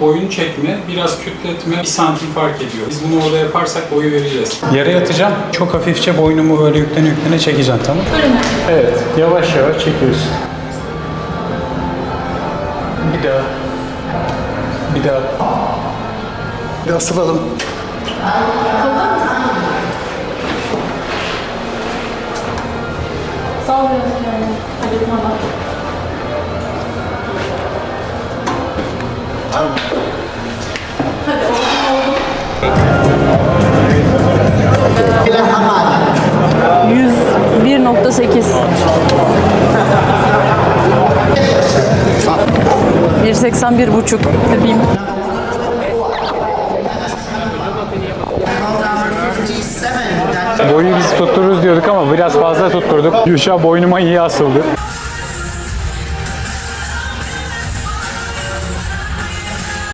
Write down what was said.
Boyun çekme, biraz kütletme, bir santim fark ediyor. Biz bunu orada yaparsak boyu vereceğiz. Yere yatacağım. Çok hafifçe boynumu böyle yüklene yüklene çekeceğim tamam Önüne. Evet. Yavaş yavaş çekiyorsun. Bir daha. Bir daha. Bir daha sıvalım. Sağ ol biraz kendini. Hadi tamam. Hadi oldu oldu. 101.8 181 buçuk bebeğim. Boyu biz tuttururuz diyorduk ama biraz fazla tutturduk. Yuşa boynuma iyi asıldı.